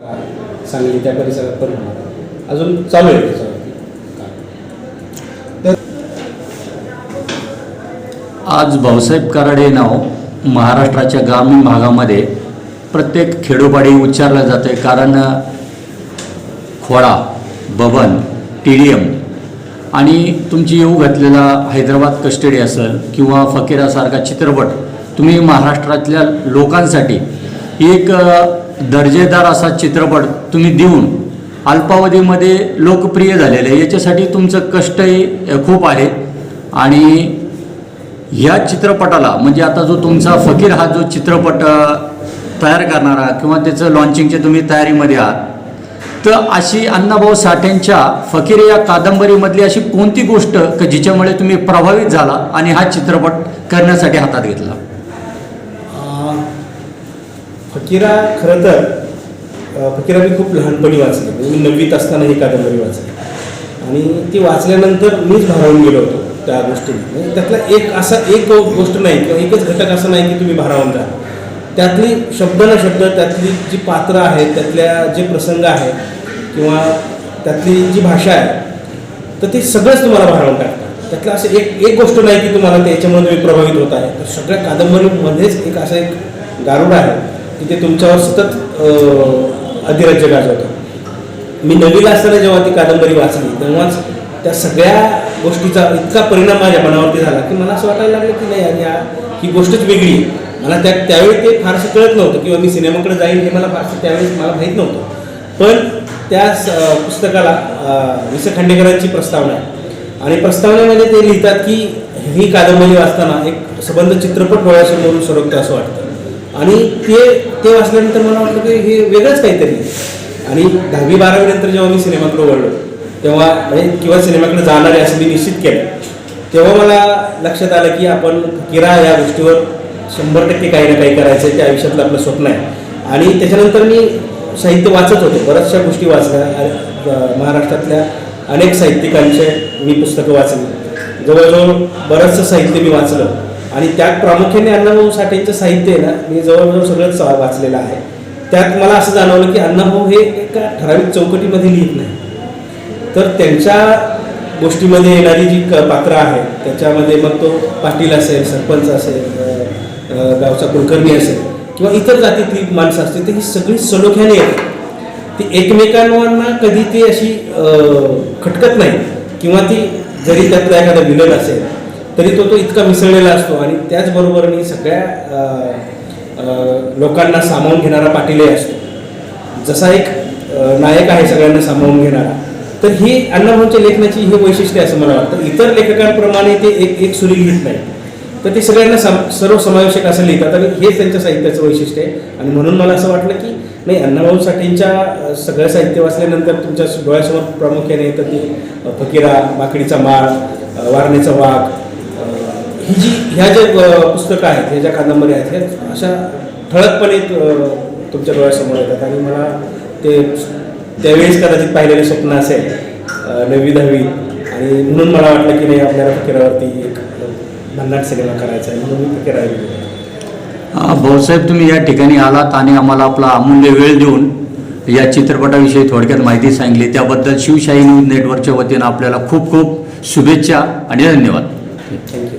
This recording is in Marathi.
सांगली त्या परिसरात पण होणार. अजून चालू आहे त्याच्यावरती आज भाऊसाहेब कराडे नाव महाराष्ट्राच्या ग्रामीण भागामध्ये प्रत्येक खेडोपाडी उच्चारलं जातं आहे कारण Khwaada Baban T D M आणि तुमची येऊ घातलेला हैदराबाद कस्टडी असेल किंवा फकीरासारखा चित्रपट तुम्ही महाराष्ट्रातल्या लोकांसाठी एक दर्जेदार असा चित्रपट तुम्ही देऊन अल्पावधीमध्ये लोकप्रिय झालेले आहे. याच्यासाठी तुमचं कष्टही खूप आहे आणि ह्या चित्रपटाला म्हणजे आता जो तुमचा फकीर हा जो चित्रपट तयार करणारा किंवा त्याचं लॉन्चिंगच्या तुम्ही तयारीमध्ये आहात तर अशी अण्णाभाऊ साठेंच्या फकीर या कादंबरीमधली अशी कोणती गोष्ट का जिच्यामुळे तुम्ही प्रभावित झाला आणि हा चित्रपट करण्यासाठी हातात घेतला फकीरा खरं तर फकीरा मी खूप लहानपणी वाचली. म्हणजे मी नववीत असताना ही कादंबरी वाचली. आणि ती वाचल्यानंतर मीच भारावून गेलो होतो त्या गोष्टीने. म्हणजे त्यातला एक असा एक गोष्ट नाही किंवा एकच घटक असं नाही की तुम्ही भारावून जा. त्यातली शब्द न शब्द त्यातली जी पात्र आहेत त्यातल्या जे प्रसंग आहेत किंवा त्यातली जी भाषा आहे तर ते सगळंच तुम्हाला भारावून टाकतं त्यातलं असं एक एक गोष्ट नाही की तुम्हाला त्याच्यामुळे तुम्ही प्रभावित होत आहे. तर सगळ्या कादंबरीमध्येच एक असं एक गारुड आहे. की ते तुमच्यावर सतत अधिराज्य गाजवतं. मी नवीला असताना जेव्हा ती कादंबरी वाचली तेव्हाच त्या सगळ्या गोष्टीचा इतका परिणाम माझ्या मनावरती झाला की मला असं वाटायला लागलं की नाही यार या ही गोष्टच वेगळी आहे. मला त्या त्यावेळी ते फारसं कळत नव्हतं किंवा मी सिनेमाकडे जाईन हे मला फारसं त्यावेळेस मला माहीत नव्हतं. पण त्या स- पुस्तकाला वि स खांडेकरांची प्रस्तावना आहे. आणि प्रस्तावनेमध्ये ते लिहितात की ही कादंबरी वाचताना एक संबंध चित्रपट डोळ्यासमोरून सरकतो असं वाटतं. आणि ते ते वाचल्यानंतर मला वाटलं की हे वेगळंच काहीतरी. आणि दहावी बारावीनंतर जेव्हा मी सिनेमाकडे वळलो तेव्हा म्हणजे किंवा सिनेमाकडे जाणार आहे असं मी निश्चित केलं. तेव्हा मला लक्षात आलं की आपण किरा या गोष्टीवर शंभर टक्के काही ना काही करायचं आहे ते आयुष्यातलं आपलं स्वप्न आहे. आणि त्याच्यानंतर मी साहित्य वाचत होतो बऱ्याचशा गोष्टी वाचल्या. महाराष्ट्रातल्या अनेक साहित्यिकांचे मी पुस्तकं वाचली. जवळजवळ बरंचसं साहित्य मी वाचलं. आणि त्यात प्रामुख्याने अण्णाभाऊ साठेंचं साहित्य आहे ना मी जवळजवळ सगळंच वाचलेलं आहे. त्यात मला असं जाणवलं की अण्णाभाऊ हे एका ठराविक चौकटीमध्ये लिहित नाही. तर त्यांच्या गोष्टीमध्ये येणारी जी क पात्रं आहेत त्याच्यामध्ये मग तो पाटील असेल सरपंच असेल गावचा कुलकर्णी असेल किंवा इतर जातीतली माणसं असतील तर ही सगळी सलोख्याने येतात ती एकमेकांना कधी ती अशी खटकत नाही किंवा ती जरी त्यातला एखादा विलन असेल तरी तो तो इतका मिसळलेला असतो. आणि त्याचबरोबर मी सगळ्या लोकांना सामावून घेणारा पाटीलही असतो. जसा एक नायक आहे सगळ्यांना सामावून घेणारा तर ही अण्णाभाऊंच्या लेखनाची हे वैशिष्ट्य असं मला वाटतं. इतर लेखकांप्रमाणे ते एक एक सुरी लिहित नाही तर ते सगळ्यांना सम सर्व समावेशक असं लिहितात. आणि हेच त्यांच्या साहित्याचं वैशिष्ट्य आहे. आणि म्हणून मला असं वाटलं की नाही अण्णाभाऊ सगळं साहित्य वाचल्यानंतर तुमच्या डोळ्यासमोर प्रामुख्याने येतं ते फकिरा फकीरा माकडीचा माळ वारणीचा वारणेचा वाघ ही जी ह्या ज्या पुस्तकं आहेत ह्या ज्या कादंबऱ्या आहेत ह्या अशा ठळकपणे तुमच्या डोळ्यासमोर येतात. आणि मला ते त्यावेळेस कदाचित पाहिलेलं स्वप्न असेल नववी दहावी आणि म्हणून मला वाटलं की नाही आपल्याला फकीरावरती एक भन्नाट सिनेमा करायचा आहे म्हणून मी फकीरा भाऊसाहेब तुम्ही या ठिकाणी आलात आणि आम्हाला आपला अमूल्य वेळ देऊन या चित्रपटाविषयी थोडक्यात माहिती सांगितली. त्याबद्दल शिवशाही न्यूज नेटवर्कच्या वतीनं आपल्याला खूप खूप शुभेच्छा आणि धन्यवाद. थँक्यू